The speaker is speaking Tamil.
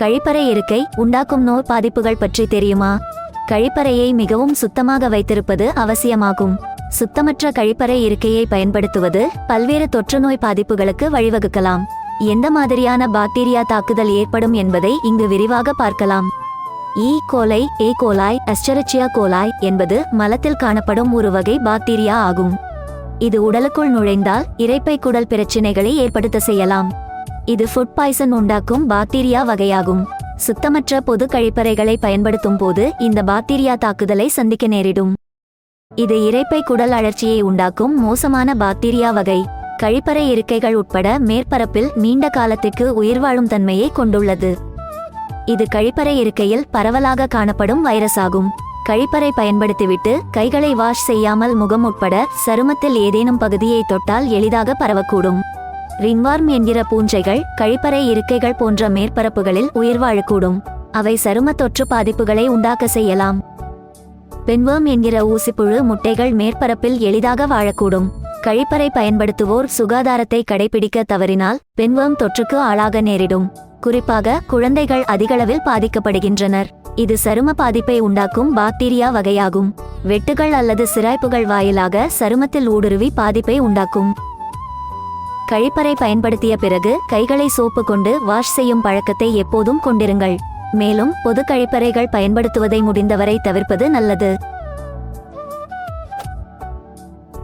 கழிப்பறை இருக்கை உண்டாக்கும் நோய் பாதிப்புகள் பற்றி தெரியுமா? கழிப்பறையை மிகவும் சுத்தமாக வைத்திருப்பது அவசியமாகும். சுத்தமற்ற கழிப்பறை இருக்கையை பயன்படுத்துவது பல்வேறு தொற்றுநோய் பாதிப்புகளுக்கு வழிவகுக்கலாம். எந்த மாதிரியான பாக்டீரியா தாக்குதல் ஏற்படும் என்பதை இங்கு விரிவாக பார்க்கலாம். ஈ கோலை ஏ கோலாய் அஸ்டரச்சியா கோலாய் என்பது மலத்தில் காணப்படும் ஒரு வகை பாக்டீரியா ஆகும். இது உடலுக்குள் நுழைந்தால் இறைப்பை குடல் பிரச்சினைகளை ஏற்படுத்த செய்யலாம். இது ஃபுட் பாய்சன் உண்டாக்கும் பாக்டீரியா வகையாகும். சுத்தமற்ற பொது கழிப்பறைகளை பயன்படுத்தும் போது இந்த பாக்டீரியா தாக்குதலை சந்திக்க நேரிடும். இது இரைப்பை குடல் அழற்சியை உண்டாக்கும் மோசமான பாக்டீரியா வகை. கழிப்பறை இருக்கைகள் உட்பட மேற்பரப்பில் நீண்ட காலத்திற்கு உயிர்வாழும் தன்மையை கொண்டுள்ளது. இது கழிப்பறை இருக்கையில் பரவலாக காணப்படும் வைரஸ் ஆகும். கழிப்பறை பயன்படுத்திவிட்டு கைகளை வாஷ் செய்யாமல் முகம் உட்பட சருமத்தில் ஏதேனும் பகுதியை தொட்டால் எளிதாக பரவக்கூடும். ரின்வார்ம் என்கிற பூஞ்சைகள் கழிப்பறை இருக்கைகள் போன்ற மேற்பரப்புகளில் உயிர் வாழக்கூடும் அவை சரும தொற்று பாதிப்புகளை உண்டாக்க செய்யலாம். பென்வர்ம் என்கிற ஊசிப்புழு முட்டைகள் மேற்பரப்பில் எளிதாக வாழக்கூடும். கழிப்பறை பயன்படுத்துவோர் சுகாதாரத்தை கடைபிடிக்க தவறினால் பென்வர்ம் தொற்றுக்கு ஆளாக நேரிடும். குறிப்பாக குழந்தைகள் அதிகளவில் பாதிக்கப்படுகின்றனர். இது சரும பாதிப்பை உண்டாக்கும் பாக்டீரியா வகையாகும். வெட்டுகள் அல்லது சிராய்ப்புகள் வாயிலாக சருமத்தில் ஊடுருவி பாதிப்பை உண்டாக்கும். கழிப்பறை பயன்படுத்திய பிறகு கைகளை சோப்பு கொண்டு வாஷ் செய்யும் பழக்கத்தை எப்போதும் கொண்டிருங்கள். மேலும் பொது கழிப்பறைகள் பயன்படுத்துவதை முடிந்தவரை தவிர்ப்பது நல்லது.